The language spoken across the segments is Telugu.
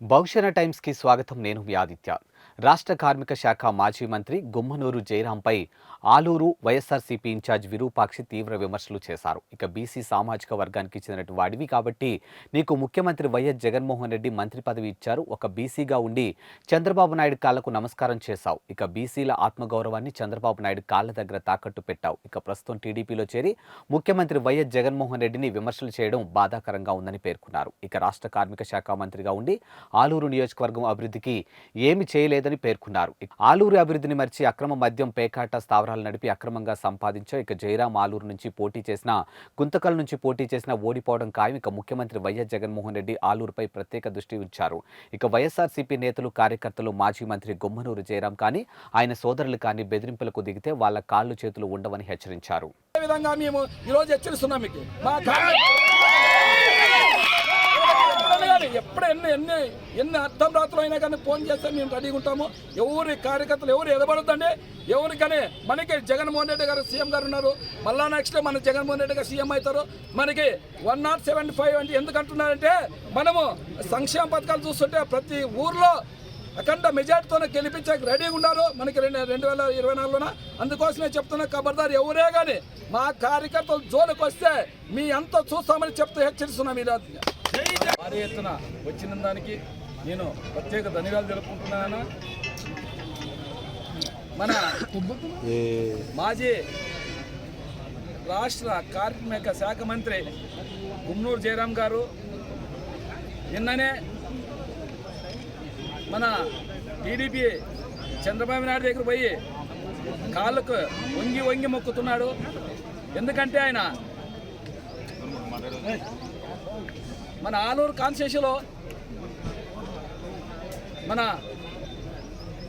బహుశన టైమ్స్కి స్వాగతం నేను మీ ఆదిత్య. రాష్ట్ర కార్మిక శాఖ మాజీ మంత్రి గుమ్మనూరు జయరాంపై ఆలూరు వైఎస్ఆర్సీపీ ఇన్ఛార్జ్ విరూపాక్షి తీవ్ర విమర్శలు చేశారు. ఇక బీసీ సామాజిక వర్గానికి చెందినటువంటి వాడివి కాబట్టి నీకు ముఖ్యమంత్రి వైఎస్ జగన్మోహన్ రెడ్డి మంత్రి పదవి ఇచ్చారు. ఒక బీసీగా ఉండి చంద్రబాబు నాయుడు కాళ్ళకు నమస్కారం చేశావు. ఇక బీసీల ఆత్మగౌరవాన్ని చంద్రబాబు నాయుడు కాళ్ళ దగ్గర తాకట్టు పెట్టావు. ఇక ప్రస్తుతం టీడీపీలో చేరి ముఖ్యమంత్రి వైఎస్ జగన్మోహన్ రెడ్డిని విమర్శలు చేయడం బాధాకరంగా ఉందని పేర్కొన్నారు. ఇక రాష్ట్ర కార్మిక శాఖ మంత్రిగా ఉండి ఆలూరు నియోజకవర్గం అభివృద్ధికి ఏమి చేయలేదు లేదని పేర్కొన్నారు. ఆలూరు అభివృద్ధిని మరిచి అక్రమ మద్యం పేకాట స్థావరాలు నడిపి అక్రమంగా సంపాదించావు ఇక జయరాం ఆలూరు నుంచి పోటీ చేసిన గుంతకల్ నుంచి పోటీ చేసిన ఓడిపోవడం ఖాయం. ఇక ముఖ్యమంత్రి వైఎస్ జగన్మోహన్ రెడ్డి ఆలూరుపై ప్రత్యేక దృష్టి ఉంచారు. ఇక వైఎస్ఆర్సీపీ నేతలు కార్యకర్తలు మాజీ మంత్రి గుమ్మనూరు జయరాం కానీ ఆయన సోదరులు కానీ బెదిరింపులకు దిగితే వాళ్ళ కాళ్ళు చేతులు ఉండవని హెచ్చరించారు. విధంగా మేము ఈరోజు హెచ్చరిస్తున్నాం మీకు మా కా- ఎప్పుడైనా కానీ ఎప్పుడు ఎన్ని ఎన్ని ఎన్ని అర్థం రాత్రులు అయినా కానీ ఫోన్ చేస్తే మేము రెడీగా ఉంటాము. ఎవరి కార్యకర్తలు ఎవరు ఎదబడద్దండి? ఎవరికని? మనకి జగన్మోహన్ రెడ్డి గారు సీఎం గారు ఉన్నారు. మళ్ళా నెక్స్ట్ మన జగన్మోహన్ రెడ్డి గారు సీఎం అవుతారు. మనకి వన్ నాట్ సెవెంటీ ఫైవ్ అంటే ఎందుకు అంటున్నారంటే మనము సంక్షేమ పథకాలు చూస్తుంటే ప్రతి ఊర్లో అఖండ మెజార్టీతోనే గెలిపించక రెడీగా ఉన్నారు. మనకి రెండు రెండు వేల ఇరవై నాలుగున అందుకోసమే చెప్తున్నా ఖబర్దార్ ఎవరే కానీ మా కార్యకర్తలు జోలికి వస్తే మీ అంత చూస్తామని చెప్తూ హెచ్చరిస్తున్నాం ఈ రాత్రి. భారీ ఎత్తున వచ్చిన దానికి నేను ప్రత్యేక ధన్యవాదాలు తెలుపుకుంటున్నాను మన మాజీ రాష్ట్ర కార్మిక శాఖ మంత్రి గుమ్మనూరు జయరాం గారు నిన్ననే మన టీడీపీ చంద్రబాబు నాయుడు దగ్గర పోయి కాళ్ళకు వంగి వంగి మొక్కుతున్నాడు. ఎందుకంటే ఆయన మన ఆలూరు కాన్స్టిట్యూషన్లో మన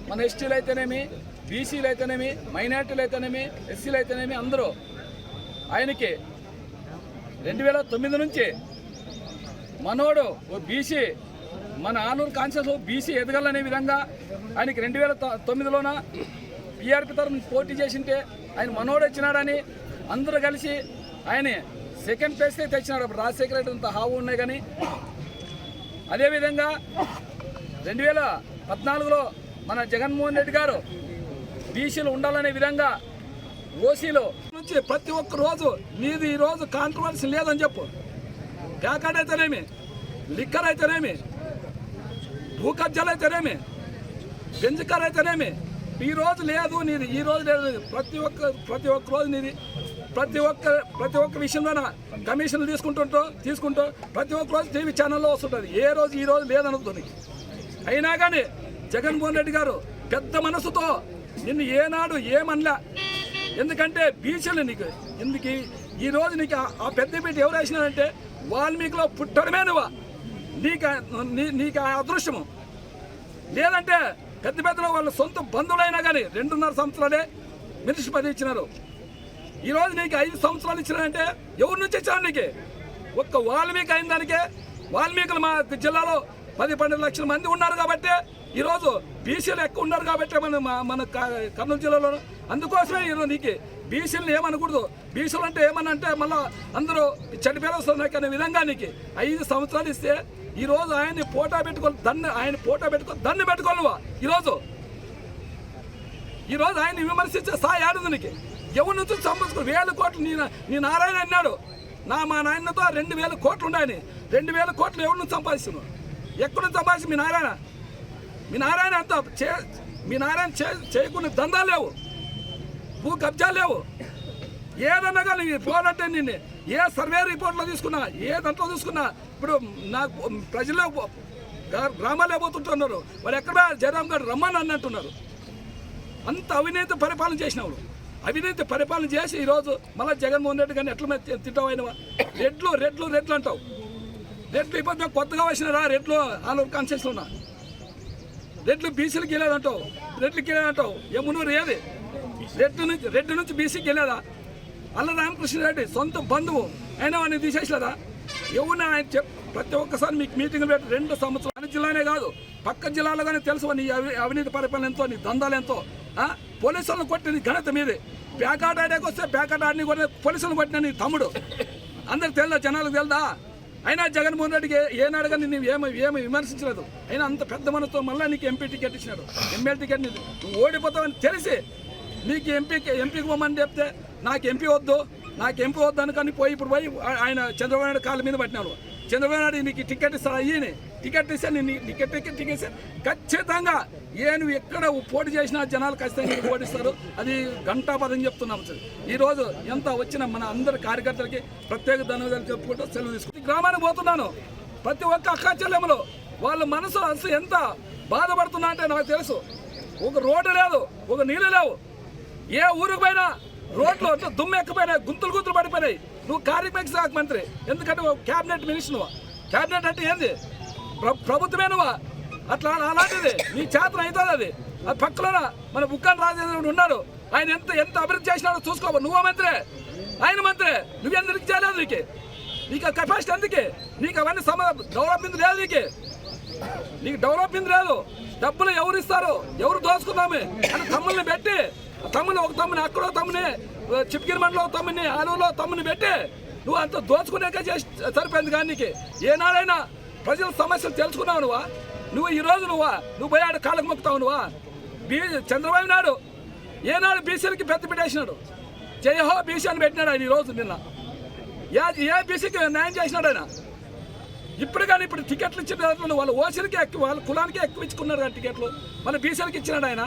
మన ఎస్టీలు అయితేనేమి బీసీలు అయితేనేమి మైనార్టీలు అయితేనేమి ఎస్సీలు అయితేనేమి అందరూ ఆయనకి రెండు వేల తొమ్మిది నుంచి మనోడు ఓ బీసీ మన ఆలూరు కాన్షియస్ బీసీ ఎదగాలనే విధంగా ఆయనకి రెండు వేల తొమ్మిదిలోన పీఆర్పీ తరఫున పోటీ చేసింటే ఆయన మనోడు వచ్చినాడని అందరూ కలిసి ఆయన సెకండ్ ప్లేస్కే తెచ్చినాడు అప్పుడు రాజశేఖర రెడ్డి అంత హావు ఉన్నాయి కానీ అదేవిధంగా రెండు వేల పద్నాలుగులో మన జగన్మోహన్ రెడ్డి గారు బీసీలు ఉండాలనే విధంగా ఓసీలో నుంచి ప్రతి ఒక్క రోజు నీది ఈ రోజు కాంట్రవర్సీ లేదని చెప్పు. ప్యాకాడ్ అయితేనేమి? లిక్కర్ అయితేనేమి? భూ అయితేనేమి? బెంజ్ అయితేనేమి? ఈ రోజు లేదు నీది ఈ రోజు లేదు ప్రతి ఒక్క ప్రతి ఒక్క రోజు నీది. ప్రతి ఒక్క ప్రతి ఒక్క విషయంలోన కమిషన్లు తీసుకుంటుంటూ తీసుకుంటూ ప్రతి ఒక్క రోజు టీవీ ఛానల్లో వస్తుంటుంది. ఏ రోజు ఈ రోజు లేదనుకుంటుంది. అయినా కానీ జగన్మోహన్ రెడ్డి గారు పెద్ద మనసుతో నిన్ను ఏనాడు ఏమనలా. ఎందుకంటే బీసీలు నీకు. ఎందుకు? ఈ రోజు నీకు ఆ- పెద్ద పీట ఎవరు వేసినారంటే వాల్మీకిలో పుట్టడమే నువ్వు. నీకు నీకు ఆ అదృష్టము. లేదంటే పెద్ద పెద్దలో వాళ్ళ సొంత బంధువులైనా కానీ రెండున్నర సంవత్సరాలే మినిషి పదవి ఇచ్చినారు. ఈరోజు నీకు ఐదు సంవత్సరాలు ఇచ్చినారంటే ఎవరి నుంచి ఇచ్చారు నీకు? ఒక్క వాల్మీకి అయిన దానికే వాల్మీకులు మా జిల్లాలో పది పన్నెండు లక్షల మంది ఉన్నారు కాబట్టి ఈరోజు బీసీలు ఎక్కువ ఉన్నారు కాబట్టి మన మన కర్నూలు జిల్లాలో అందుకోసమే ఈరోజు నీకు బీసీలను ఏమనకూడదు. బీసీలు అంటే ఏమన్నా అంటే మళ్ళీ అందరూ చెడ్డ పేరు వస్తున్నాయి అనే విధంగా నీకు ఐదు సంవత్సరాలు ఇస్తే ఈరోజు ఆయన్ని పోటా పెట్టుకొని దన్ను ఆయన పోటా పెట్టుకొని దన్ను పెట్టుకోవాలివా ఈరోజు ఈరోజు ఆయన విమర్శించే స్థాయి ఆడదు నీకు. ఎవరి నుంచి సంపాదించుకో వేల కోట్లు నీ నీ నారాయణ అన్నాడు. నా మా నాయనతో రెండు వేల కోట్లు ఉన్నాయని రెండు వేల కోట్లు ఎవరి నుంచి సంపాదిస్తున్నావు? ఎక్కడి నుంచి సంపాదించి మీ నారాయణ? మీ నారాయణ అంత చే మీ నారాయణ చే చేయకునే దందాలు లేవు. భూ కబ్జాలు లేవు. ఏదన్నా కానీ పోనంటే నిన్ను? ఏ సర్వే రిపోర్ట్లో తీసుకున్నా? ఏ దాంట్లో తీసుకున్నా? ఇప్పుడు నాకు ప్రజల్లో గ్రామాలే పోతుంటున్నారు. వాళ్ళు ఎక్కడ జయరామ్ గారు రమ్మని అన్నట్టున్నారు. అంత అవినీతి పరిపాలన చేసినవాడు అవినీతి పరిపాలన చేసి ఈరోజు మళ్ళీ జగన్మోహన్ రెడ్డి కానీ ఎట్ల మీద రెడ్లు రెడ్లు రెడ్లు అంటావు. రెడ్లు ఇబ్బంది కొత్తగా వచ్చినారా? రెడ్లు ఆలూరు కాన్సెన్స్లో ఉన్నా రెడ్లు బీసీలకు వెళ్ళేదంటావు రెడ్లకి వెళ్ళేదంటావు యమునూరు ఏది? రెడ్డు నుంచి రెడ్డు నుంచి బీసీకి వెళ్ళేదా? అల్ల రామకృష్ణారెడ్డి సొంత బంధువు. అయినా వాడిని తీసేసలేదా ఎవరిని ఆయన చెప్ ప్రతి ఒక్కసారి మీకు మీటింగ్లు పెట్టి రెండు సంవత్సరాలు అన్ని జిల్లానే కాదు పక్క జిల్లాలో కానీ తెలుసు నీ అవి అవినీతి పరిపాలన ఎంతో నీ దందాలు ఎంతో పోలీసులను కొట్టిన ఘనత మీదే. ప్యాకాట్ ఆడాకి వస్తే ప్యాకాట్ ఆడిని కూడా పోలీసులను కొట్టిన నీ తమ్ముడు. అందరికి తెలుదా? జనాలకు తెలుదా? అయినా జగన్మోహన్ రెడ్డికి ఏ- ఏనాడు నేను ఏమి ఏమి విమర్శించలేదు. అయినా అంత పెద్ద మనతో మళ్ళీ నీకు ఎంపీ టికెట్ ఇచ్చినాడు. ఎమ్మెల్యే టికెట్ నువ్వు ఓడిపోతావని తెలిసి నీకు ఎంపీకి ఎంపీకి పోమని చెప్తే నాకు ఎంపీ వద్దు నాకు ఎంపీ వద్దు అనుకని పోయి ఇప్పుడు పోయి ఆయన చంద్రబాబు నాయుడు కాళ్ళ మీద పట్టినాడు చంద్రబాబు నాయుడు నీకు టికెట్ ఇస్తా అయ్యని టికెట్ ఇస్తే టికెట్ టికెట్ టికెట్ ఖచ్చితంగా ఏ నువ్వు ఎక్కడ పోటీ చేసినా జనాలు ఖచ్చితంగా నీకు అది గంటాపదం చెప్తున్నాం సార్ ఈరోజు ఎంత వచ్చిన మన అందరి కార్యకర్తలకి ప్రత్యేక ధన్యవాదాలు చెప్పుకుంటూ సెలవు తీసుకుంటాం గ్రామానికి పోతున్నాను. ప్రతి ఒక్క అక్కాచల్యంలో వాళ్ళ మనసు అసలు ఎంత బాధపడుతున్నా అంటే నాకు తెలుసు. ఒక రోడ్డు లేదు ఒక నీళ్ళు లేవు. ఏ ఊరికి పోయినా రోడ్లు అంతా గుంతులు గుంతులు పడిపోయినాయి. నువ్వు కార్మిక శాఖ మంత్రి. ఎందుకంటే క్యాబినెట్ మినిస్టర్ నువ్వు. క్యాబినెట్ అంటే ఏంది? ప్రభుత్వమే నువ్వా. అట్లా అలాంటిది. నీ చేతన అవుతుంది అది. అది పక్కన మన బుక్కన్ రాజేంద్ర ఉన్నాడు. ఆయన ఎంత ఎంత అభివృద్ధి చేసినాడో చూసుకోవాలి నువ్వు మంత్రే. ఆయన మంత్రే. నువ్వెందుకు చేయలేదు నీకు. నీకు కెపాసిటీ ఎందుకే? నీకు అవన్నీ సమ డెవలప్మెంట్ లేదు నీకు. నీకు డెవలప్మెంట్ లేదు. డబ్బులు ఎవరు ఇస్తారు? ఎవరు దోచుకుందామే అని తమ్ముల్ని పెట్టి తమ్ముని ఒక తమ్ముని అక్కడో తమ్ముని చిప్గిరి మండలం తమ్ముని ఆలూరులో తమ్ముని పెట్టి నువ్వు అంత దోచుకునేక చేసి సరిపోయింది కానీ నీకు. ఏనాడైనా ప్రజల సమస్యలు తెలుసుకున్నావు నువ్వా? నువ్వు ఈ రోజు నువ్వా? నువ్వు ఆడ కాళ్ళకు మొక్కుతావు నువ్వా? బీ చంద్రబాబు నాయుడు ఏనాడు బీసీలకి పెద్ద పెట్టేసినాడు జయహో బీసీ అని పెట్టినాడు ఆయన ఈ రోజు నిన్న. ఏ ఏ బీసీకి న్యాయం చేసినాడు ఆయన? ఇప్పుడు కానీ ఇప్పుడు టికెట్లు ఇచ్చిన వాళ్ళు వాళ్ళ ఓసీలకి ఎక్కువ వాళ్ళ కులానికి ఎక్కువ ఇచ్చుకున్నారు కానీ టికెట్లు. మన బీసీలకి ఇచ్చినాడు ఆయన.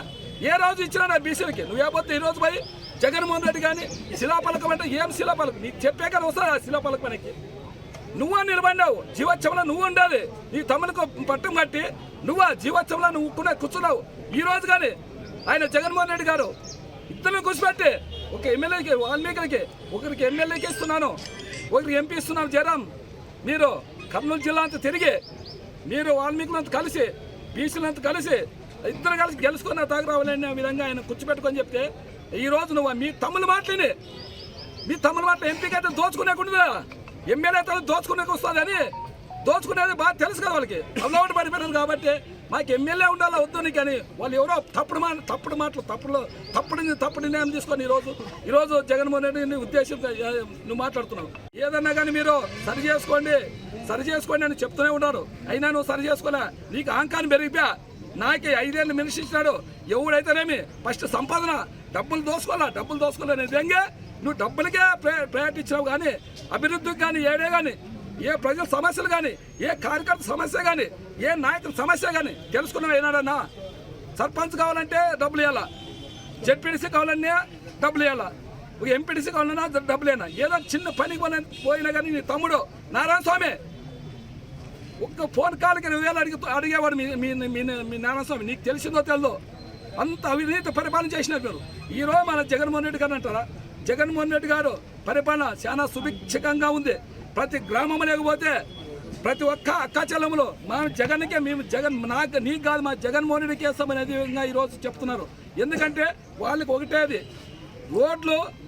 ఏ రోజు ఇచ్చినాడు ఆ బీసీలకి? నువ్వు ఈ రోజు పోయి జగన్మోహన్ రెడ్డి కానీ శిలాపలకం అంటే ఏం శిలాపలకం నీకు చెప్పే కానీ వస్తా శిలాపలకం మనకి. నువ్వు నిలబడినావు? జీవోత్సవంలో నువ్వు ఉండాలి నీ తమ్మునికి పట్టం కట్టి నువ్వా జీవోత్సవంలో నువ్వు కూడా కూర్చున్నావు. ఈ రోజు కానీ ఆయన జగన్మోహన్ రెడ్డి గారు ఇద్దరిని కూర్చోబెట్టి ఒక ఎమ్మెల్యేకి వాల్మీకులకి ఒకరికి ఎమ్మెల్యేకి ఇస్తున్నాను. ఒకరికి ఎంపీ ఇస్తున్నాను. జయరాం మీరు కర్నూలు జిల్లా అంతా తిరిగి మీరు వాల్మీకులంతా కలిసి బీసీలంతా కలిసి ఇద్దరు కలిసి గెలుచుకున్న తాగరావాలనే విధంగా ఆయన కూర్చోబెట్టుకొని చెప్తే ఈ రోజు నువ్వు మీ తమ్ముల మాటలేని మీ తమ్ముల మాట ఎంపీకి అయితే దోచుకునేకుండా ఎమ్మెల్యే తల దోచుకునే వస్తుంది అని దోచుకునేది బాగా తెలుసు కదా వాళ్ళకి. అలవాటు పడిపోయినారు కాబట్టి మాకు ఎమ్మెల్యే ఉండాలా వద్దు నీకు అని వాళ్ళు ఎవరో తప్పుడు మాట తప్పుడు మాటలు తప్పుడు తప్పుడు తప్పుడు నిర్ణయం తీసుకొని ఈరోజు ఈరోజు జగన్మోహన్ రెడ్డిని ఉద్దేశం నువ్వు మాట్లాడుతున్నావు. ఏదన్నా కానీ మీరు సరి చేసుకోండి సరి చేసుకోండి అని చెప్తూనే ఉన్నారు. అయినా నువ్వు సరి చేసుకోలే. నీకు అహంకారం పెరిగిపోయా. నాకే ఐదేళ్ళు మినిషించినాడు ఎవడైతేనేమి? ఫస్ట్ సంపాదన. డబ్బులు దోసుకోవాలా? డబ్బులు దోసుకోలే నిజంగా నువ్వు డబ్బులకే ప్రై- ప్రయారిటీ ఇచ్చినావు కానీ అభివృద్ధికి కానీ ఏడే కానీ ఏ ప్రజల సమస్యలు కానీ ఏ కార్యకర్త సమస్య కానీ ఏ నాయకుల సమస్య కానీ తెలుసుకున్నావు ఏనాడన్నా? సర్పంచ్ కావాలంటే డబ్బులు ఇవ్వాలా జెడ్పీటీసీ కావాలన్నా డబ్బులు ఇవ్వాలా ఒక ఎంపీడీసీ కావాలన్నా డబ్బులేనా ఏదో చిన్న పనికి పోయినా- కానీ నీ తమ్ముడు నారాయణ స్వామి. ఒక్క ఫోన్ కాల్కి నువ్వు వేలు అడిగి అడిగేవాడు మీ మీ నారాయణ స్వామి. నీకు తెలిసిందో తెలదో? అంత అవినీతి పరిపాలన చేసినారు మీరు. ఈరోజు మన జగన్మోహన్ రెడ్డి గారు అంటారా? జగన్మోహన్ రెడ్డి గారు పరిపాలన చాలా సుభిక్షకంగా ఉంది. ప్రతి గ్రామం లేకపోతే ప్రతి ఒక్క అక్క మా జగన్కే మేము జగన్ నాకు నీకు కాదు మా జగన్మోహన్ రెడ్డికి వేస్తామనే విధంగా ఈరోజు చెప్తున్నారు. ఎందుకంటే వాళ్ళకి ఒకటే అది. రోడ్లు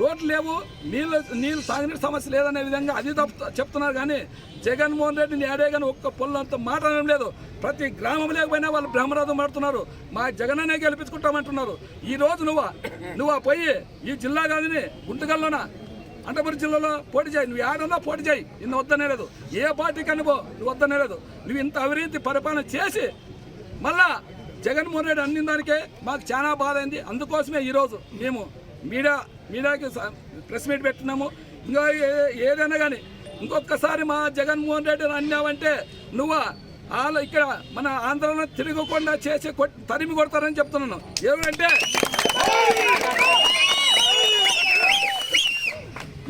రోడ్లు లేవు నీళ్ళు నీళ్ళు తాగునీటి సమస్య లేదనే విధంగా అది చెప్తున్నారు కానీ జగన్మోహన్ రెడ్డిని ఏడే కానీ ఒక్క పొల్లంత మాట్లాడడం లేదు. ప్రతి గ్రామం లేకపోయినా వాళ్ళు బ్రహ్మరథం పడుతున్నారు. మా జగననే గెలిపించుకుంటామంటున్నారు. ఈ రోజు నువ్వు నువ్వు పోయి ఈ జిల్లా కాదని గుంటగల్లోన అంటపురి జిల్లాలో పోటీ చేయి. నువ్వు ఏడన్నా పోటీ చేయి. నిన్న వద్దనే లేదు. ఏ పార్టీకి అనుభో నువ్వు వద్దనే లేదు. నువ్వు ఇంత అవినీతి పరిపాలన చేసి మళ్ళా జగన్మోహన్ రెడ్డి అందిన దానికే మాకు చాలా బాధ అయింది అందుకోసమే ఈరోజు మేము మీడియా మీడియాకి ప్రెస్ మీట్ పెట్టినాము. ఇంకా ఏ- ఏదైనా కానీ ఇంకొకసారి మా జగన్మోహన్ రెడ్డిని అన్నావంటే నువ్వు? వాళ్ళు ఇక్కడ మన ఆంధ్రలో తిరగకుండా చేసి తరిమి కొడతారని చెప్తున్నాను. ఏమంటే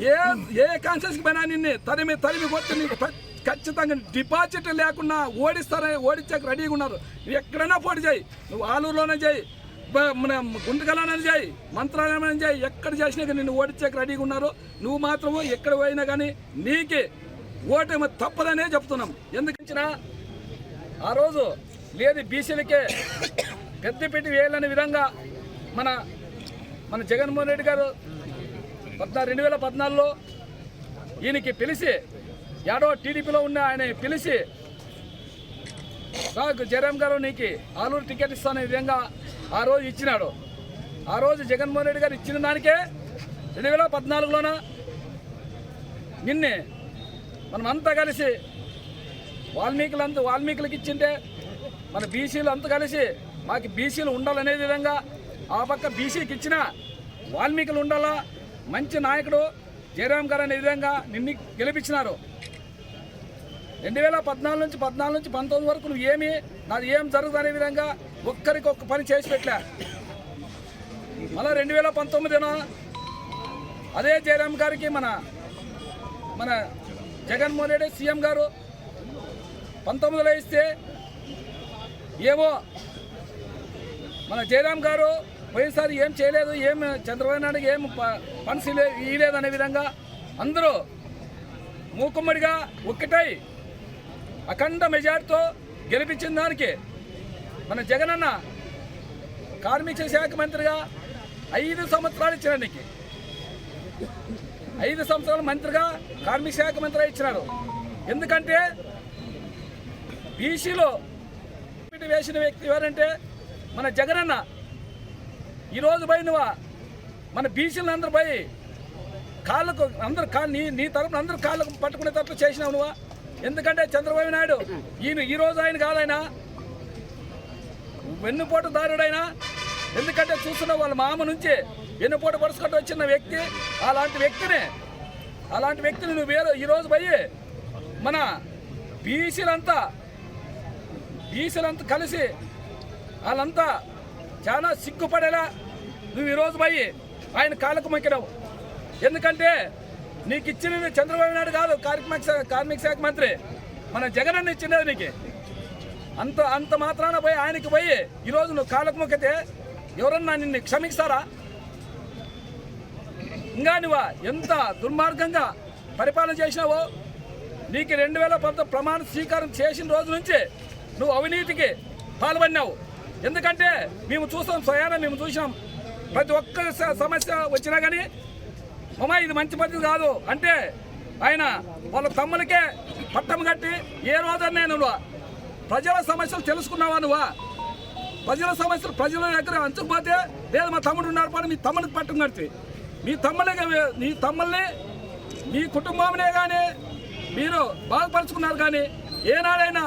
ఏ ఏ కాన్షియస్కి పోయినా నిన్ను తరిమి తరిమి కొట్టి నీకు ఖచ్చితంగా డిపాజిట్ లేకుండా ఓడిస్తారని ఓడించాక రెడీగా ఉన్నారు. నువ్వు ఎక్కడైనా పోటీ చేయి. నువ్వు ఆలూరులోనే చేయి. మన గుంటకలోనే చేయి మంత్రాలయం చేయి ఎక్కడ చేసినా కానీ నిన్ను ఓడించేకి రెడీగా ఉన్నారు. నువ్వు మాత్రము ఎక్కడ పోయినా కానీ నీకే ఓటమి తప్పదనే చెప్తున్నాం. ఎందుకంచిన ఆ రోజు లేదు బీసీలకే పెద్దపెట్టి వేయాలనే విధంగా మన మన జగన్మోహన్ రెడ్డి గారు పద్నాలుగు రెండు వేల పద్నాలుగులో ఈయనకి పిలిచి ఏడో టీడీపీలో ఉన్న ఆయన పిలిచి నాకు జయరామ్ గారు నీకు ఆలూరు టికెట్ ఇస్తానే విధంగా ఆ రోజు ఇచ్చినాడు. ఆ రోజు జగన్మోహన్ రెడ్డి గారు ఇచ్చిన దానికే రెండు వేల పద్నాలుగులోన నిన్నే మనమంతా కలిసి వాల్మీకులంతా వాల్మీకులకు ఇచ్చింటే మన బీసీలు అంతా కలిసి మాకు బీసీలు ఉండాలనే విధంగా ఆ పక్క బీసీకి ఇచ్చిన వాల్మీకులు ఉండాలా మంచి నాయకుడు జయరామ్ గారు అనే విధంగా నిన్ను గెలిపించినారు. రెండు వేల పద్నాలుగు నుంచి పద్నాలుగు నుంచి పంతొమ్మిది వరకు నువ్వు ఏమి నాది ఏం జరుగుతుంది అనే విధంగా ఒక్కరికి ఒక్క పని చేసి పెట్టలే మళ్ళీ రెండు వేల పంతొమ్మిదిన అదే జయరామ్ గారికి మన మన జగన్మోహన్ రెడ్డి సీఎం గారు పంతొమ్మిదిలో ఇస్తే ఏమో మన జయరామ్ గారు పోయినసారి ఏం చేయలేదు ఏం చంద్రబాబు నాయుడుకి ఏం ప- ఫండ్స్ అనే విధంగా అందరూ మూకుమ్మడిగా ఒక్కటై అఖండ మెజార్టీతో గెలిపించిన దానికి మన జగనన్న కార్మిక శాఖ మంత్రిగా ఐదు సంవత్సరాలు ఇచ్చినానికి ఐదు సంవత్సరాల మంత్రిగా కార్మిక శాఖ మంత్రిగా ఇచ్చినారు ఎందుకంటే బీసీలో వేసిన వ్యక్తి ఎవరంటే మన జగనన్న. ఈరోజు పోయి మన బీసీలను అందరు పోయి కాళ్ళకు అందరు కా నీ నీ తరపున అందరు కాళ్ళకు పట్టుకునేటట్లు చేసినావు నువ్వు. ఎందుకంటే చంద్రబాబు నాయుడు ఈయన ఈ రోజు ఆయన కాదైనా వెన్నుపోటు దారుడైనా? ఎందుకంటే చూస్తున్న వాళ్ళ మామ నుంచి వెన్నుపోటు పరుచుకుంటూ వచ్చిన వ్యక్తి అలాంటి వ్యక్తిని అలాంటి వ్యక్తిని నువ్వు వేరే. ఈరోజు పోయి మన బీసీలంతా బీసీలంతా కలిసి వాళ్ళంతా చాలా సిగ్గుపడేలా నువ్వు ఈరోజు పోయి ఆయన కాళ్ళకు మొక్కినావు. ఎందుకంటే నీకు ఇచ్చినది చంద్రబాబు నాయుడు కాదు కార్మిక కార్మిక శాఖ మంత్రి. మన జగన్ అన్న ఇచ్చినది నీకు. అంత అంత మాత్రాన పోయి ఆయనకి పోయి ఈరోజు నువ్వు కాళ్ళకు మొక్కితే ఎవరన్నా నిన్ను క్షమిస్తారా? ఇంకా నువ్వు ఎంత దుర్మార్గంగా పరిపాలన చేసినావో నీకు రెండు వేల పంతొమ్మిది ప్రమాణ స్వీకారం చేసిన రోజు నుంచి నువ్వు అవినీతికి పాల్పడినావు. ఎందుకంటే మేము చూస్తాం స్వయాన మేము చూసినాం. ప్రతి ఒక్క సమస్య వచ్చినా కానీ మమ్మ ఇది మంచి పద్ధతి కాదు. అంటే ఆయన వాళ్ళ తమ్ములకే పట్టం కట్టి ఏ రోజన్నా నువ్వు ప్రజల సమస్యలు తెలుసుకున్నావా నువ్వా? ప్రజల సమస్యలు ప్రజల దగ్గర అంచకపోతే లేదు మా తమ్ముడు ఉన్నారు పని మీ తమ్ముడికి పట్టం కడితే. మీ తమ్ములే మీ తమ్ముల్ని మీ కుటుంబంనే కానీ మీరు బాగుపరుచుకున్నారు కానీ ఏనాడైనా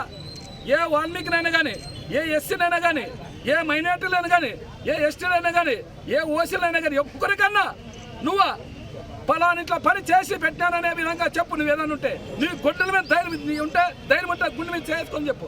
ఏ వాల్మీకినైనా కానీ ఏ ఎస్సీనైనా కానీ ఏ మైనార్టీలైనా కానీ ఏ ఎస్టీలైనా కానీ ఏ ఓసీలైనా కానీ ఒక్కరికన్నా నువ్వు ఫలాని ఇట్లా పని చేసి పెట్టాననే విధంగా చెప్పు నువ్వు ఏదైనా ఉంటే నీ గుడ్డల మీద ధైర్యం నీ ఉంటే ధైర్యం ఉంటే గుండె మీద చేసుకొని చెప్పు.